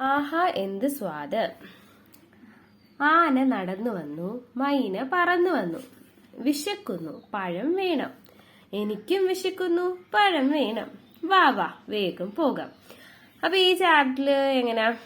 ആഹാ എന്ത് സ്വാദ്. ആന നടന്നു വന്നു മൈന പറന്നു വന്നു. വിശക്കുന്നു പഴം വേണം. എനിക്കും വിശക്കുന്നു പഴം വേണം. വാ വാ വേഗം പോകാം. അപ്പൊ ഈ ചാപ്റ്ററിൽ എങ്ങനെ?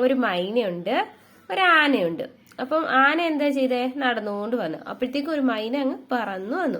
ഒരു മൈനയുണ്ട് ഒരു ആനയുണ്ട്. അപ്പം ആന എന്താ ചെയ്തേ? നടന്നുകൊണ്ട് വന്നു. അപ്പോഴത്തേക്കും ഒരു മൈന അങ്ങ് പറന്നു വന്നു.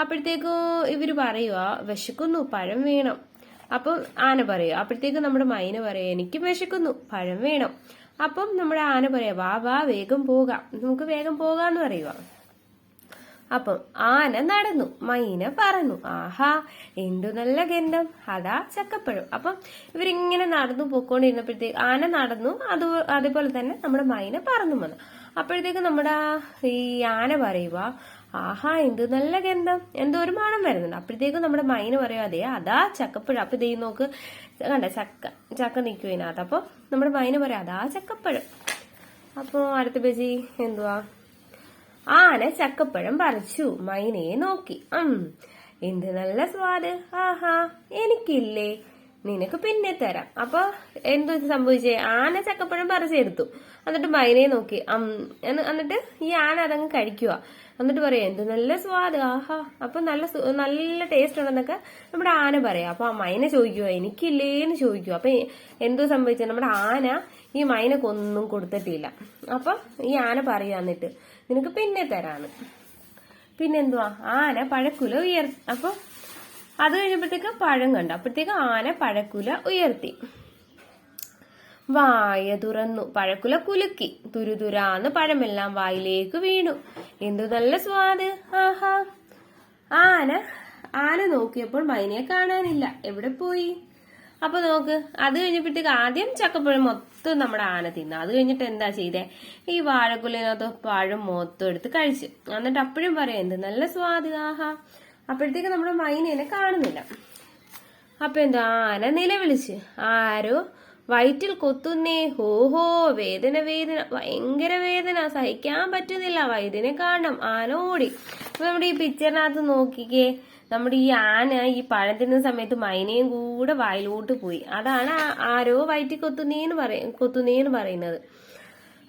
അപ്പോഴത്തേക്കും ഇവർ പറയുക വിശക്കുന്നു പഴം വേണം. അപ്പം ആന പറയും. അപ്പോഴത്തേക്കും നമ്മുടെ മൈന പറയും എനിക്ക് വിശക്കുന്നു പഴം വേണം. അപ്പം നമ്മുടെ ആന പറയാ വാ വാ വേഗം പോകാം. നമുക്ക് വേഗം പോകാന്ന് പറയുക അപ്പം ആന നടന്നു മൈന പറഞ്ഞു ആഹാ എന്തു നല്ല ഗന്ധം. അതാ ചക്കപ്പഴം. അപ്പം ഇവരിങ്ങനെ നടന്നു പോയിക്കൊണ്ടിരുന്നപ്പോഴത്തേക്ക് ആന നടന്നു അത് അതേപോലെ തന്നെ നമ്മുടെ മൈന പറന്നു വന്നു. അപ്പോഴത്തേക്ക് നമ്മുടെ ഈ ആന പറയുക ആഹാ എന്ത് നല്ല ഗന്ധം. എന്തോ ഒരു മണം വരുന്നുണ്ട്. അപ്പോഴത്തേക്കും നമ്മുടെ മൈന പറയുക അതെ അതാ ചക്കപ്പഴം. അപ്പൊ ഇതേ നോക്ക് കണ്ട ചക്ക ചക്ക നിൽക്കും അപ്പൊ നമ്മുടെ മൈന പറയാം അതാ ചക്കപ്പഴം. അപ്പോൾ അടുത്ത പേജി എന്തുവാ? ആന ചക്കപ്പഴം പറിച്ചു. മൈനയെ നോക്കി. ഉം എന്ത് നല്ല സ്വാദ്. ആഹാ എനിക്കില്ലേ. നിനക്ക് പിന്നെ തരാം. അപ്പൊ എന്തു സംഭവിച്ചേ? ആന ചക്കപ്പഴം പറിച്ചെടുത്തു എന്നിട്ട് മൈനയെ നോക്കി. എന്നിട്ട് ഈ ആന അതങ്ങ് കഴിക്കുക എന്നിട്ട് പറയാം എന്ത് നല്ല സ്വാദ്. ആഹാ. അപ്പൊ നല്ല നല്ല ടേസ്റ്റ് ഉണ്ടെന്നൊക്കെ നമ്മുടെ ആന പറയാം. അപ്പൊ ആ മൈന ചോദിക്കുക എനിക്കില്ലേന്ന് ചോദിക്കുക അപ്പൊ എന്തോ സംഭവിച്ചത് നമ്മുടെ ആന ഈ മൈനക്കൊന്നും കൊടുത്തിട്ടില്ല. അപ്പൊ ഈ ആന പറയാന്നിട്ട് നിനക്ക് പിന്നെ തരാന്ന്. പിന്നെന്തുവാ? ആന പഴക്കുല ഉയർ അപ്പൊ അത് കഴിഞ്ഞപ്പോഴത്തേക്ക് പഴം കണ്ടു. അപ്പോഴത്തേക്ക് ആന പഴക്കുല ഉയർത്തി. വായ തുറന്നു. പഴക്കുല കുലുക്കി. തുരുതുരാന്ന് പഴമെല്ലാം വായിലേക്ക് വീണു. എന്തു നല്ല സ്വാദ്. ആഹാ. ആന ആന നോക്കിയപ്പോൾ മൈനയെ കാണാനില്ല. എവിടെ പോയി? അപ്പൊ നോക്ക് അത് കഴിഞ്ഞപ്പോഴത്തേക്ക് ആദ്യം ചക്കപ്പഴം മൊത്തം നമ്മുടെ ആന തിന്നു. അത് കഴിഞ്ഞിട്ട് എന്താ ചെയ്തേ? ഈ വാഴക്കുലനകത്ത് പഴം മൊത്തം എടുത്ത് കഴിച്ച്. എന്നിട്ട് അപ്പോഴും പറയാം എന്ത് നല്ല സ്വാദിതാഹ അപ്പോഴത്തേക്ക് നമ്മുടെ മൈനേനെ കാണുന്നില്ല. അപ്പൊ എന്താ ആന നിലവിളിച്ച് ആരോ വയറ്റിൽ കൊത്തുന്നേ ഹോ ഹോ വേദന വേദന ഭയങ്കര വേദന സഹിക്കാൻ പറ്റുന്നില്ല വൈദ്യനെ കാണണം ആന ഓടി. നമ്മുടെ ഈ പിക്ചറിനകത്ത് നോക്കിക്കേ നമ്മുടെ ഈ ആന ഈ പഴം തിന്നുന്ന സമയത്ത് മൈനയും കൂടെ വായിലോട്ട് പോയി. അതാണ് ആരോ വയറ്റി കൊത്തുന്നേന്ന് പറയ കൊത്തുന്നേന്ന് പറയുന്നത്.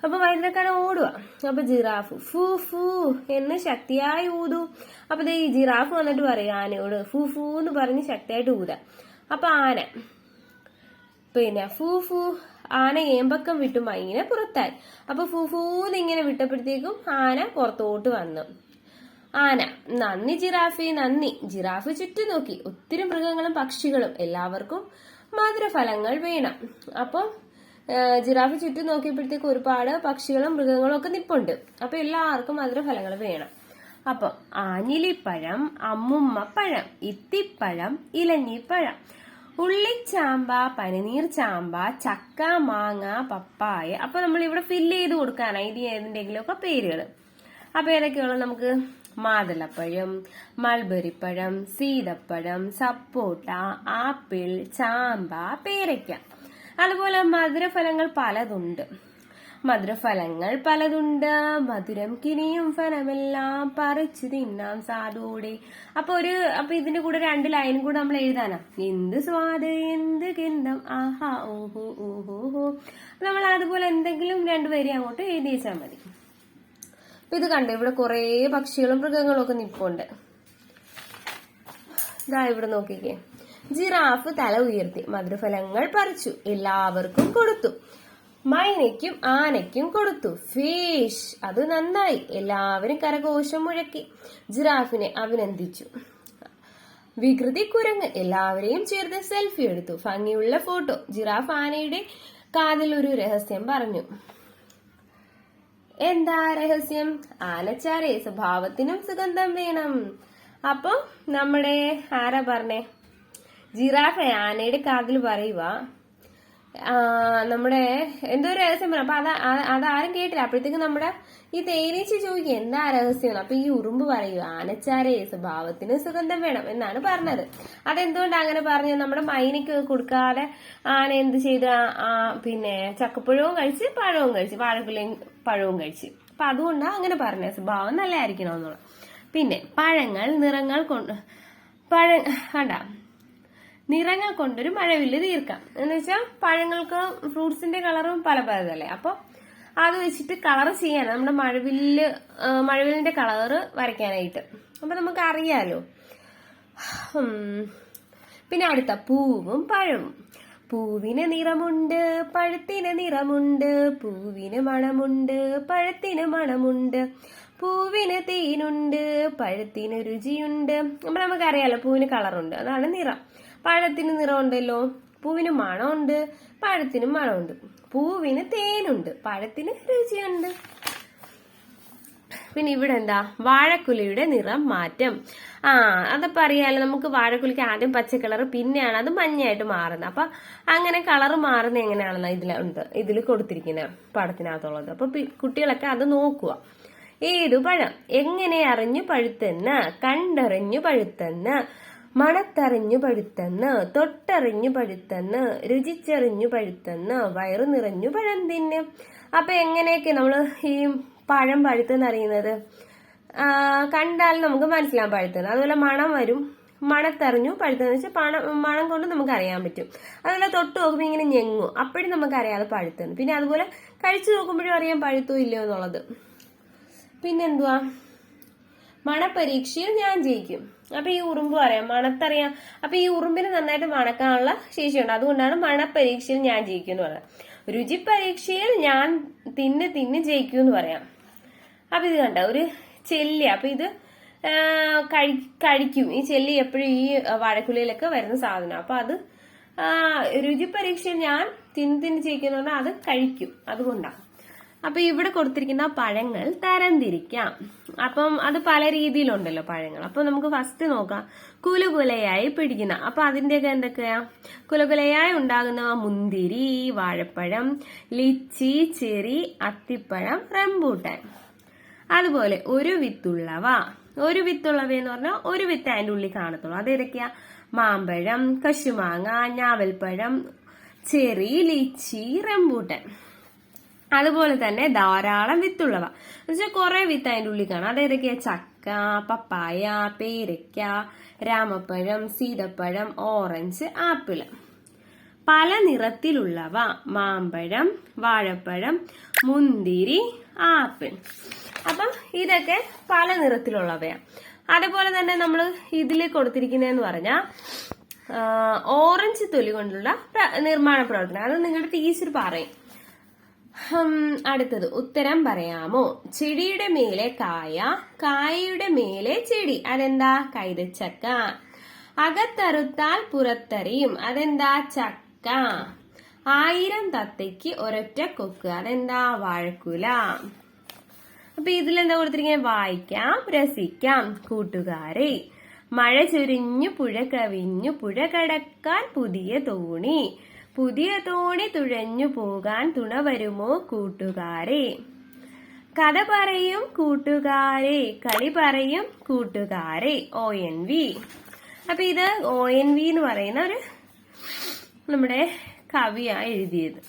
അപ്പൊ വൈദ്യക്കാരൻ ഓടുക. അപ്പൊ ജിറാഫ് ഫൂ ഫൂ എന്ന് ശക്തിയായി ഊതു. അപ്പൊ ഈ ജിറാഫ് വന്നിട്ട് പറയും ആനയോട് ഫൂ ഫൂ എന്ന് പറഞ്ഞ് ശക്തിയായിട്ട് ഊത. അപ്പൊ ആന പിന്നെ ഫൂ ഫൂ ആന ഏമ്പക്കം വിട്ടു. മൈനെ പുറത്തായി. അപ്പൊ ഫൂ ഫൂന്ന് ഇങ്ങനെ വിട്ടപ്പോഴത്തേക്കും ആന പുറത്തോട്ട് വന്നു. ആന നന്ദി ജിറാഫി നന്ദി. ജിറാഫ് ചുറ്റും നോക്കി. ഒത്തിരി മൃഗങ്ങളും പക്ഷികളും എല്ലാവർക്കും മധുരഫലങ്ങൾ വേണം. അപ്പം ജിറാഫ് ചുറ്റും നോക്കിയപ്പോഴത്തേക്ക് ഒരുപാട് പക്ഷികളും മൃഗങ്ങളും ഒക്കെ നിപ്പുണ്ട്. അപ്പൊ എല്ലാവർക്കും മധുരഫലങ്ങൾ വേണം. അപ്പൊ ആഞ്ഞിലിപ്പഴം അമ്മുമ്മ പഴം ഇത്തിപ്പഴം ഇലഞ്ഞിപ്പഴം ഉള്ളിച്ചാമ്പ പനിനീർ ചാമ്പ ചക്ക മാങ്ങ പപ്പായ. അപ്പൊ നമ്മൾ ഇവിടെ ഫില്ല് ചെയ്ത് കൊടുക്കാനായി ഇത് ഏതിന്റെങ്കിലും ഒക്കെ പേരുകൾ അപ്പൊ ഏതൊക്കെയുള്ള നമുക്ക്? മാതളപ്പഴം മൾബറിപ്പഴം സീതപ്പഴം സപ്പോട്ട ആപ്പിൾ ചാമ്പ പേരയ്ക്ക. അതുപോലെ മധുരഫലങ്ങൾ പലതുണ്ട്. മധുരഫലങ്ങൾ പലതുണ്ട്. മധുരം കിനിയും ഫലമെല്ലാം പറിച്ചു തിന്നാം സാധുവോടെ. അപ്പൊ ഒരു അപ്പൊ ഇതിന്റെ കൂടെ രണ്ട് ലൈനും കൂടെ നമ്മൾ എഴുതാനാ. എന്ത് സ്വാദ് എന്ത് ഗന്ധം. ആഹാ ഓഹോ ഓഹോ ഹോ നമ്മൾ അതുപോലെ എന്തെങ്കിലും രണ്ടുപേരെ അങ്ങോട്ട് എഴുതി വെച്ചാൽ മതി. അപ്പൊ ഇത് കണ്ടു? ഇവിടെ കുറേ പക്ഷികളും മൃഗങ്ങളും ഒക്കെ നിപ്പുണ്ട്. ഇതാ ഇവിടെ നോക്കിക്കേ. ജിറാഫ് തല ഉയർത്തി മധുരഫലങ്ങൾ പറിച്ചു എല്ലാവർക്കും കൊടുത്തു. മൈനയ്ക്കും ആനയ്ക്കും കൊടുത്തു. ഫീഷ് അത് നന്നായി. എല്ലാവരും കരഘോഷം മുഴക്കി. ജിറാഫിനെ അഭിനന്ദിച്ചു. വികൃതി കുരങ്ങ് എല്ലാവരെയും ചേർത്ത് സെൽഫി എടുത്തു. ഭംഗിയുള്ള ഫോട്ടോ. ജിറാഫ് ആനയുടെ കാതിൽ ഒരു രഹസ്യം പറഞ്ഞു. എന്താ രഹസ്യം? ആനച്ചാരെ സ്വഭാവത്തിനും സുഗന്ധം വേണം. അപ്പൊ നമ്മുടെ ആരാ പറഞ്ഞേ? ജിറാഫ് ആനയുടെ കാതിൽ പറയുക ആ, നമ്മുടെ എന്തോ ഒരു രഹസ്യം പറഞ്ഞു അപ്പൊ അത് അതാരും കേട്ടില്ല. അപ്പോഴത്തേക്ക് നമ്മുടെ ഈ തേനീച്ച ചോദിക്കുക എന്താ രഹസ്യം? അപ്പൊ ഈ ഉറുമ്പ് പറയൂ ആനച്ചാരേ സ്വഭാവത്തിന് സുഗന്ധം വേണം എന്നാണ് പറഞ്ഞത്. അതെന്തുകൊണ്ട് അങ്ങനെ പറഞ്ഞു നമ്മുടെ മൈനയ്ക്ക് കൊടുക്കാതെ ആന എന്ത് ചെയ്ത പിന്നെ ചക്കപ്പഴവും കഴിച്ച് പഴവും കഴിച്ച് വാഴക്കുലയും പഴവും കഴിച്ച്. അപ്പൊ അതുകൊണ്ടാണ് അങ്ങനെ പറഞ്ഞത് സ്വഭാവം നല്ലതായിരിക്കണം എന്നുള്ളത് പിന്നെ പഴങ്ങൾ നിറങ്ങൾ കൊണ്ട് പഴ കണ്ട നിറങ്ങൾ കൊണ്ടൊരു മഴവില്ല് തീർക്കാം. എന്ന് വെച്ചാൽ പഴങ്ങൾക്ക് ഫ്രൂട്ട്സിന്റെ കളറും പല പലതല്ലേ. അപ്പൊ അത് വെച്ചിട്ട് കളർ ചെയ്യാൻ നമ്മുടെ മഴവില്ല് മഴവില്ലിന്റെ കളറ് വരയ്ക്കാനായിട്ട്. അപ്പൊ നമുക്ക് അറിയാലോ പിന്നെ അടുത്ത പൂവും പഴവും. പൂവിന് നിറമുണ്ട് പഴത്തിന് നിറമുണ്ട് പൂവിന് മണമുണ്ട് പഴത്തിന് മണമുണ്ട്. പൂവിന് തേനുണ്ട് പഴത്തിന് രുചിയുണ്ട്. അപ്പൊ നമുക്കറിയാലോ പൂവിന് കളറുണ്ട്. അതാണ് നിറം. പഴത്തിന് നിറമുണ്ടല്ലോ. പൂവിന് മണമുണ്ട് പഴത്തിന് മണമുണ്ട്. പൂവിന് തേനുണ്ട് പഴത്തിന് രുചിയുണ്ട്. പിന്നെ ഇവിടെ എന്താ? വാഴക്കുലയുടെ നിറം മാറ്റം. ആ അതപ്പോ അറിയാലോ നമുക്ക് വാഴക്കുലയ്ക്ക് ആദ്യം പച്ച കളർ പിന്നെയാണ് അത് മഞ്ഞയായിട്ട് മാറുന്നത്. അപ്പൊ അങ്ങനെ കളർ മാറുന്ന എങ്ങനെയാണെന്ന് ഇതിലുണ്ട് ഇതിൽ കൊടുത്തിരിക്കുന്ന പടത്തിനകത്തുള്ളത്. അപ്പൊ കുട്ടികളൊക്കെ അത് നോക്കുക. ഏതു പഴം? എങ്ങനെ അറിഞ്ഞു പഴുത്തെന്ന് കണ്ടറിഞ്ഞു പഴുത്തെന്ന് മണത്തറിഞ്ഞു പഴുത്തെന്ന് തൊട്ടറിഞ്ഞു പഴുത്തെന്ന് രുചിച്ചറിഞ്ഞു പഴുത്തെന്ന് വയറു നിറഞ്ഞു പഴം തിന്ന് അപ്പൊ എങ്ങനെയൊക്കെ നമ്മൾ ഈ പഴം പഴുത്തെന്ന് അറിയുന്നത്? കണ്ടാൽ നമുക്ക് മനസ്സിലാവും പഴുത്തെന്ന് അതുപോലെ മണം വരും. മണത്തറിഞ്ഞു പഴുത്തെന്ന് വെച്ചാൽ പണം മണം കൊണ്ട് നമുക്ക് അറിയാൻ പറ്റും. അതുപോലെ തൊട്ട് നോക്കുമ്പോൾ ഇങ്ങനെ ഞെങ്ങും. അപ്പോഴും നമുക്ക് അറിയാതെ പഴുത്തെന്ന് പിന്നെ അതുപോലെ കഴിച്ചു നോക്കുമ്പോഴും അറിയാൻ പഴുത്തോ ഇല്ലയോ എന്നുള്ളത്. പിന്നെന്തുവാ? മണപരീക്ഷയിൽ ഞാൻ ജയിക്കും. അപ്പൊ ഈ ഉറുമ്പ് പറയാം മണത്തറിയാം. അപ്പൊ ഈ ഉറുമ്പിന് നന്നായിട്ട് മണക്കാനുള്ള ശേഷിയുണ്ട്. അതുകൊണ്ടാണ് മണപരീക്ഷയിൽ ഞാൻ ജയിക്കും എന്ന് പറയാം രുചി പരീക്ഷയിൽ ഞാൻ തിന്ന് തിന്ന് ജയിക്കും എന്ന് പറയാം. അപ്പൊ ഇത് കണ്ട ഒരു ചെല്ലി. അപ്പൊ ഇത് കഴി- കഴിക്കും. ഈ ചെല്ലി എപ്പോഴും ഈ വാഴക്കുലയിലൊക്കെ വരുന്ന സാധനം. അപ്പൊ അത് രുചി പരീക്ഷയിൽ ഞാൻ തിന്ന് തിന്ന് ജയിക്കുന്ന പറഞ്ഞാൽ അത് കഴിക്കും. അതുകൊണ്ടാണ്. അപ്പൊ ഇവിടെ കൊടുത്തിരിക്കുന്ന പഴങ്ങൾ തരംതിരിക്കാം. അപ്പം അത് പല രീതിയിലുണ്ടല്ലോ പഴങ്ങൾ. അപ്പൊ നമുക്ക് ഫസ്റ്റ് നോക്കാം. കുലുകുലയായി പിടിക്കുന്ന. അപ്പൊ അതിന്റെയൊക്കെ എന്തൊക്കെയാ? കുലകുലയായി ഉണ്ടാകുന്ന മുന്തിരി വാഴപ്പഴം ലിച്ചി ചെറി അത്തിപ്പഴം റംബൂട്ടാൻ. അതുപോലെ ഒരു വിത്തുള്ളവ. ഒരു വിത്തുള്ളവ എന്ന് പറഞ്ഞാൽ ഒരു വിത്ത് അതിന്റെ ഉള്ളിൽ കാണത്തുള്ളൂ. അതേതൊക്കെയാ മാമ്പഴം കശുമാങ്ങ ഞാവൽപ്പഴം ചെറി ലിച്ചി റംബൂട്ടാൻ. അതുപോലെ തന്നെ ധാരാളം വിത്തുള്ളവ. എന്നുവെച്ചാൽ കുറെ വിത്ത് അതിന്റെ ഉള്ളിൽ കാണാം. അതേതൊക്കെയാ ചക്ക പപ്പായ പേരയ്ക്ക രാമപ്പഴം സീതപ്പഴം ഓറഞ്ച് ആപ്പിൾ. പല നിറത്തിലുള്ളവ. മാമ്പഴം വാഴപ്പഴം മുന്തിരി ആപ്പിൾ. അപ്പം ഇതൊക്കെ പല നിറത്തിലുള്ളവയാണ് അതുപോലെ തന്നെ നമ്മൾ ഇതിൽ കൊടുത്തിരിക്കുന്നതെന്ന് പറഞ്ഞാൽ ഓറഞ്ച് തൊലി കൊണ്ടുള്ള നിർമ്മാണ പ്രവർത്തനം. അത് നിങ്ങളുടെ ടീച്ചർ പറയും. അടുത്തത് ഉത്തരം പറയാമോ? ചെടിയുടെ മേലെ കായ കായയുടെ മേലെ ചെടി. അതെന്താ? കൈതച്ചക്ക. അകത്തറുത്താൽ പുറത്തറിയും. അതെന്താ? ചക്ക. ആയിരം തത്തയ്ക്ക് ഒരൊറ്റ കൊക്ക്. അതെന്താ? വാഴക്കുല. അപ്പൊ ഇതിലെന്താ കൊടുത്തിരിക്കുന്നത് വായിക്കാം രസിക്കാം. കൂട്ടുകാരെ മഴ ചൊരിഞ്ഞു പുഴ കവിഞ്ഞു പുഴ കടക്കാൻ പുതിയ തോണി. പുതിയ തോണി തുഴഞ്ഞു പോകാൻ തുണ വരുമോ കൂട്ടുകാരെ? കഥ പറയും കൂട്ടുകാരെ കളി പറയും കൂട്ടുകാരെ ഒ എൻ വി. അപ്പൊ ഇത് ഒ എൻ വി എന്ന് പറയുന്ന ഒരു നമ്മുടെ കവിയാണ് എഴുതിയത്.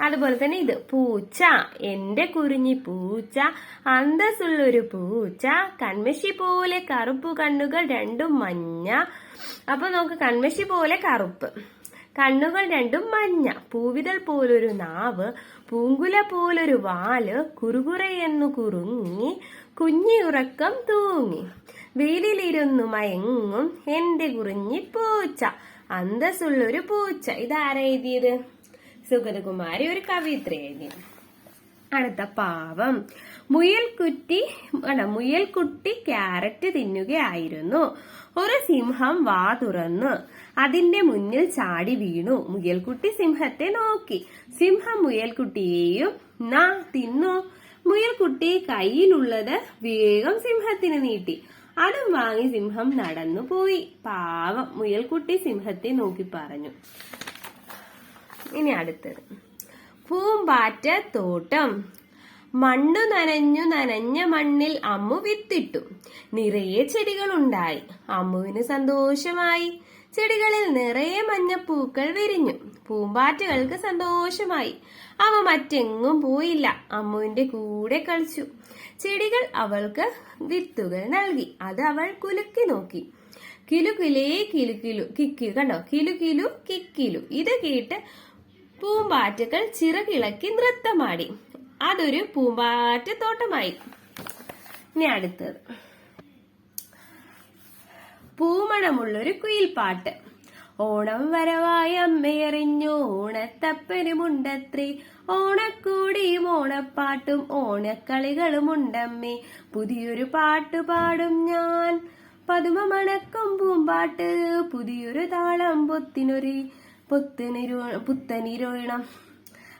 അതുപോലെ തന്നെ ഇത് പൂച്ച എന്റെ കുറിഞ്ഞി പൂച്ച അന്തസ്സുള്ളൊരു പൂച്ച കൺമശി പോലെ കറുപ്പ് കണ്ണുകൾ രണ്ടും മഞ്ഞ. അപ്പൊ നമുക്ക് കൺമശി പോലെ കറുപ്പ്. കണ്ണുകൾ രണ്ടും മഞ്ഞ. പൂവിതൾ പോലൊരു നാവ് പൂങ്കുല പോലൊരു വാൽ കുറുകുറയെന്നു കുറുങ്ങി കുഞ്ഞിയുറക്കം തൂങ്ങി. വെയിലിലിരുന്നു മയങ്ങും എന്റെ കുറിഞ്ഞി പൂച്ച. അന്തസ്സുള്ളൊരു പൂച്ച. ഇതാരെഴുതിയത് സുഗതകുമാരി ഒരു കവിത്ര എഴുതി. അടുത്ത പാവം. മുയൽക്കുറ്റി അല്ല മുയൽക്കുട്ടി ക്യാരറ്റ് തിന്നുകയായിരുന്നു. ഒരു സിംഹം വാ തുറന്നു. അതിന്റെ മുന്നിൽ ചാടി വീണു. മുയൽക്കുട്ടി സിംഹത്തെ നോക്കി. സിംഹം മുയൽക്കുട്ടിയെയും നാ തിന്നു. മുയൽക്കുട്ടി കയ്യിലുള്ളത് വേഗം സിംഹത്തിന് നീട്ടി. അതും വാങ്ങി സിംഹം നടന്നു പോയി. പാവം മുയൽക്കുട്ടി സിംഹത്തെ നോക്കി പറഞ്ഞു. ഇനി അടുത്തത്. പൂമ്പാറ്റ തോട്ടം മണ്ണു നനഞ്ഞു നനഞ്ഞ മണ്ണിൽ അമ്മു വിത്തിട്ടു. നിറയെ ചെടികളുണ്ടായി. അമ്മുവിന് സന്തോഷമായി. ചെടികളിൽ നിറയെ മഞ്ഞപ്പൂക്കൾ വിരിഞ്ഞു. പൂമ്പാറ്റകൾക്ക് സന്തോഷമായി. അവ മറ്റെങ്ങും പോയില്ല. അമ്മുവിന്റെ കൂടെ കളിച്ചു. ചെടികൾ അവൾക്ക് വിത്തുകൾ നൽകി. അത് അവൾ കുലുക്കി നോക്കി. കിലു കിലേ കിലു കിലു കണ്ടോ? കിലു കിലു കിക്കിലു. ഇത് കേട്ട് പൂമ്പാറ്റകൾ ചിറകിളക്കി നൃത്തമാടി. അതൊരു പൂമ്പാറ്റ തോട്ടമായി ഇനി അടുത്തത്. പൂമണമുള്ളൊരു കുയിൽപ്പാട്ട്. ഓണം വരവായ അമ്മയറിഞ്ഞു ഓണത്തപ്പനുമുണ്ടത്രേ. ഓണക്കൂടിയും ഓണപ്പാട്ടും ഓണക്കളികളും ഉണ്ടമ്മേ പുതിയൊരു പാട്ട് പാടും ഞാൻ. പതുമ മണക്കും പൂമ്പാട്ട് പുതിയൊരു താളം പൊത്തിനൊരു പുത്തനിരു പുത്തനിരുണം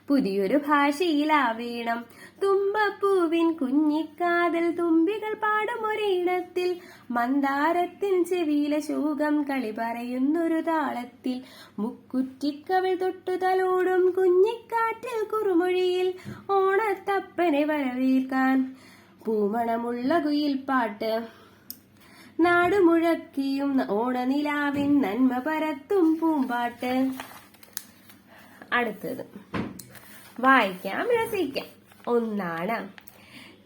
പുതിയൊരു ഭാഷയിലാവീണം. തുമ്പപ്പൂവിൻ കുഞ്ഞിക്കാതൽ തുമ്പികൾ പാടും ഒരിടത്തിൽ. മന്ദാരത്തിൻ ചെവിയിലെ ശോകം കളി പറയുന്നൊരു താളത്തിൽ. മുക്കുറ്റിക്കവൾ തൊട്ടു തലോടും കുഞ്ഞിക്കാറ്റിൽ കുറുമൊഴിയിൽ ഓണത്തപ്പനെ വരവേൽക്കാൻ. പൂമണമുള്ള കുയിൽപ്പാട്ട് നാടുമുഴക്കിയും ഓണനിലാവിൻ നന്മ പരത്തും പൂമ്പാട്ട്. അടുത്തത്. വായിക്കാം രസിക്കാം. ഒന്നാണ്.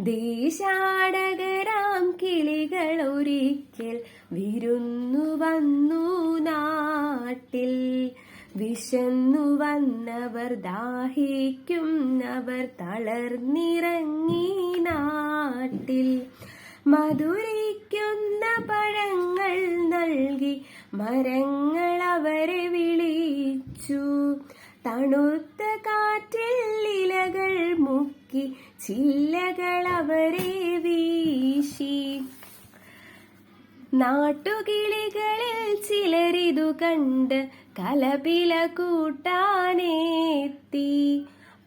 ദേശാടകരാം കിളികൾ ഒരിക്കൽ വിരുന്നു വന്നു നാട്ടിൽ. വിശന്നു വന്നവർ ദാഹിക്കുന്നവർ തളർന്നിറങ്ങി നാട്ടിൽ. മധുരിക്കുന്ന പഴങ്ങൾ നൽകി മരങ്ങൾ അവരെ വിളിച്ചു. തണുത്ത കാറ്റിൽ ഇലകൾ മുക്കി ചില്ലകൾ അവരെ വീശി. നാട്ടുകിളികളിൽ ചിലരിതു കണ്ട് കലപില കൂട്ടാനെത്തി.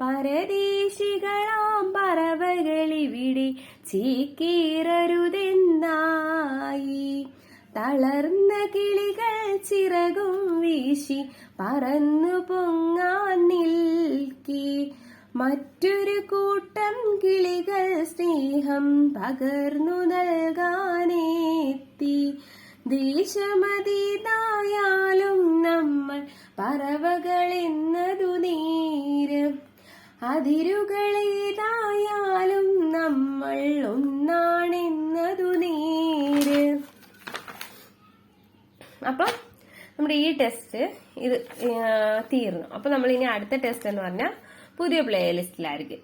പരദേശികളാം പറവകളിവിടെ ചീക്കീറരുതെന്നായി. തളർന്ന കിളികൾ ചിറകും വീശി പറന്നു പൊങ്ങാൻ നിൽക്കി. മറ്റൊരു കൂട്ടം കിളികൾ സ്നേഹം പകർന്നു നൽകാനെത്തി. ദേശമതീതായാലും നമ്മൾ പറവകളെന്നതു നേര് അതിരുകളേതായാലും നമ്മൾ ഒന്നാണെന്നതു നേര്. അപ്പം നമ്മുടെ ഈ ടെസ്റ്റ് ഇത് തീർന്നു. അപ്പൊ നമ്മൾ ഇനി അടുത്ത ടെസ്റ്റ് എന്ന് പറഞ്ഞാൽ പുതിയ പ്ലേലിസ്റ്റിലായിരിക്കും